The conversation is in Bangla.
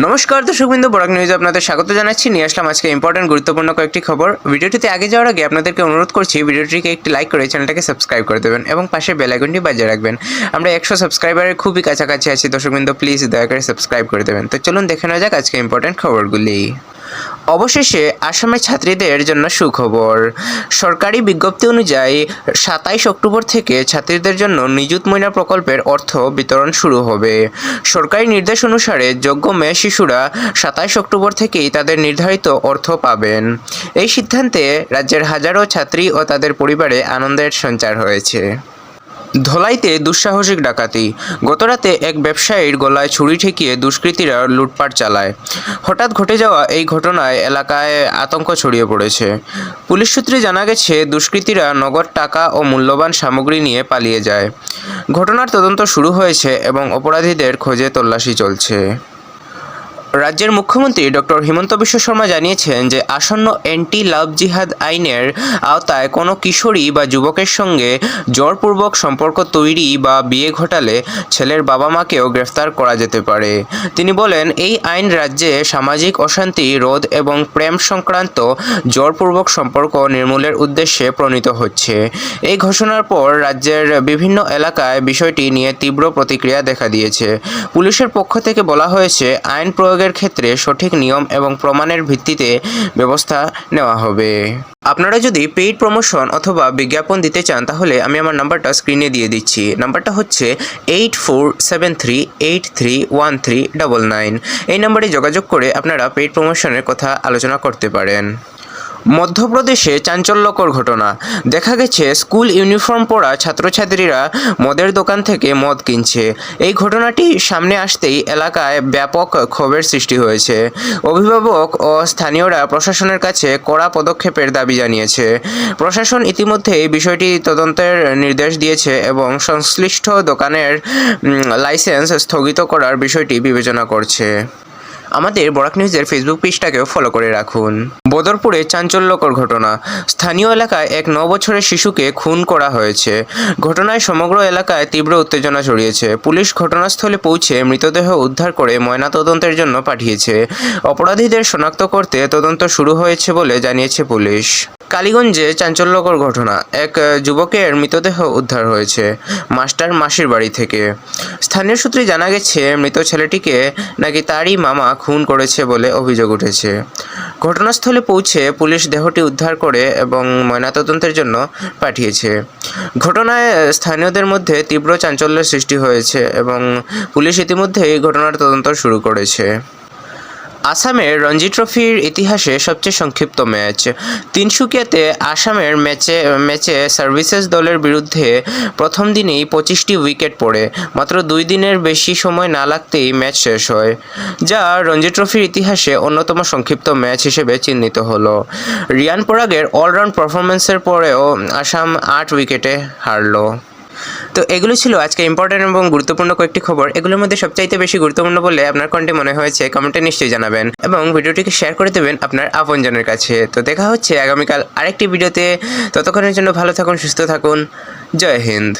নমস্কার, দর্শকবৃন্দ, বরাক নিউজ আপনাদের স্বাগত জানাচ্ছি। নিয়ে আসলাম আজকে ইম্পর্টেন্ট গুরুত্বপূর্ণ কয়েকটি খবর। ভিডিওটিতে আগে যাওয়ার আগে আপনাদেরকে অনুরোধ করছি, ভিডিওটিকে একটি লাইক করে চ্যানেলটাকে সাবস্ক্রাইব করে দেবেন এবং পাশে বেলাইকনটি বাজিয়ে রাখবেন। আমরা একশো সাবস্ক্রাইবারের খুবই কাছাকাছি আছি, দর্শকবৃন্দ প্লিজ দয়া করে সাবস্ক্রাইব করে দেবেন। তো চলুন দেখে নেওয়া যাক আজকে ইম্পর্টেন্ট খবরগুলি। অবশেষে আসামের ছাত্রীদের জন্য সুখবর। সরকারি বিজ্ঞপ্তি অনুযায়ী, সাতাইশ অক্টোবর থেকে ছাত্রীদের জন্য নিযুত ময়না প্রকল্পের অর্থ বিতরণ শুরু হবে। সরকারি নির্দেশ অনুসারে যোগ্য মেয়ে শিশুরা সাতাইশ অক্টোবর থেকেই তাদের নির্ধারিত অর্থ পাবেন। এই সিদ্ধান্তে রাজ্যের হাজারো ছাত্রী ও তাদের পরিবারে আনন্দের সঞ্চার হয়েছে। ধলাইতে দুঃসাহসিক ডাকাতি। গতরাতে এক ব্যবসায়ীর গলায় ছুরি ঠেকিয়ে দুষ্কৃতীরা লুটপাট চালায়। হঠাৎ ঘটে যাওয়া এই ঘটনায় এলাকায় আতঙ্ক ছড়িয়ে পড়েছে। পুলিশ সূত্রে জানা গেছে, দুষ্কৃতীরা নগদ টাকা ও মূল্যবান সামগ্রী নিয়ে পালিয়ে যায়। ঘটনার তদন্ত শুরু হয়েছে এবং অপরাধীদের খোঁজে তল্লাশি চলছে। রাজ্যের মুখ্যমন্ত্রী ডক্টর হিমন্ত বিশ্ব শর্মা জানিয়েছেন যে আসন্ন অ্যান্টি লাভ জিহাদ আইনের আওতায় কোনো কিশোরী বা যুবকের সঙ্গে জোরপূর্বক সম্পর্ক তৈরি বা বিয়ে ঘটালে ছেলের বাবা মাকেও গ্রেফতার করা যেতে পারে। তিনি বলেন, এই আইন রাজ্যে সামাজিক অশান্তি, রোধ এবং প্রেম সংক্রান্ত জোরপূর্বক সম্পর্ক নির্মূলের উদ্দেশ্যে প্রণীত হচ্ছে। এই ঘোষণার পর রাজ্যের বিভিন্ন এলাকায় বিষয়টি নিয়ে তীব্র প্রতিক্রিয়া দেখা দিয়েছে। পুলিশের পক্ষ থেকে বলা হয়েছে, আইন প্রয়োগের ক্ষেত্রে সঠিক নিয়ম এবং প্রমাণের ভিত্তিতে ব্যবস্থা নেওয়া হবে। আপনারা যদি পেইড প্রমোশন অথবা বিজ্ঞাপন দিতে চান, তাহলে আমি আমার নাম্বারটা স্ক্রিনে দিয়ে দিচ্ছি। নাম্বারটা হচ্ছে eight four seven three eight three one three double nine এই নাম্বারে যোগাযোগ করে আপনারা পেইড প্রমোশনের কথা আলোচনা করতে পারেন। মধ্যপ্রদেশে চাঞ্চল্যকর ঘটনা। দেখা গেছে, স্কুল ইউনিফর্ম পরা ছাত্রছাত্রীরা মদের দোকান থেকে মদ কিনছে। এই ঘটনাটি সামনে আসতেই এলাকায় ব্যাপক ক্ষোভের সৃষ্টি হয়েছে। অভিভাবক ও স্থানীয়রা প্রশাসনের কাছে কড়া পদক্ষেপের দাবি জানিয়েছে। প্রশাসন ইতিমধ্যেই বিষয়টি তদন্তের নির্দেশ দিয়েছে এবং সংশ্লিষ্ট দোকানের লাইসেন্স স্থগিত করার বিষয়টি বিবেচনা করছে। আমাদের বরাক নিউজের ফেসবুক পেজটাকেও ফলো করে রাখুন। বদরপুরে চাঞ্চল্যকর ঘটনা। স্থানীয় এলাকায় এক ন বছরের শিশুকে খুন করা হয়েছে। ঘটনায় সমগ্র এলাকায় তীব্র উত্তেজনা ছড়িয়েছে। পুলিশ ঘটনাস্থলে পৌঁছে মৃতদেহ উদ্ধার করে ময়নাতদন্তের জন্য পাঠিয়েছে। অপরাধীদের শনাক্ত করতে তদন্ত শুরু হয়েছে বলে জানিয়েছে পুলিশ। কালীগঞ্জে চাঞ্চল্যকর ঘটনা। এক যুবকের মৃতদেহ উদ্ধার হয়েছে মাস্টার মাসির বাড়ি থেকে। স্থানীয় সূত্রে জানা গেছে, মৃত ছেলেটিকে নাকি তারই মামা খুন করেছে বলে অভিযোগ উঠেছে। ঘটনাস্থলে পৌঁছে পুলিশ দেহটি উদ্ধার করে এবং ময়নাতদন্তের জন্য পাঠিয়েছে। ঘটনায় স্থানীয়দের মধ্যে তীব্র চাঞ্চল্যের সৃষ্টি হয়েছে এবং পুলিশ ইতিমধ্যেই ঘটনার তদন্ত শুরু করেছে। আসামের রঞ্জি ট্রফির ইতিহাসে সবচেয়ে সংক্ষিপ্ত ম্যাচ। তিনসুকিয়াতে আসামের ম্যাচে ম্যাচে সার্ভিসেস দলের বিরুদ্ধে প্রথম দিনেই পঁচিশটি উইকেট পড়ে। মাত্র দুই দিনের বেশি সময় না লাগতেই ম্যাচ শেষ হয়, যা রঞ্জি ট্রফির ইতিহাসে অন্যতম সংক্ষিপ্ত ম্যাচ হিসেবে চিহ্নিত হলো। রিয়ান পরাগের অলরাউন্ড পারফরমেন্সের পরেও আসাম আট উইকেটে হারলো। তো এগুলো ছিল আজকে ইম্পর্টেন্ট এবং গুরুত্বপূর্ণ কয়েকটি খবর। এগুলোর মধ্যে সবচাইতে বেশি গুরুত্বপূর্ণ বলে আপনার কোনটি মনে হয়েছে কমেন্টে নিশ্চয়ই জানাবেন এবং ভিডিওটিকে শেয়ার করে দেবেন আপনার আপনজনের কাছে। তো দেখা হচ্ছে আগামীকাল আরেকটি ভিডিওতে ততক্ষণের জন্য ভালো থাকুন, সুস্থ থাকুন। জয় হিন্দ।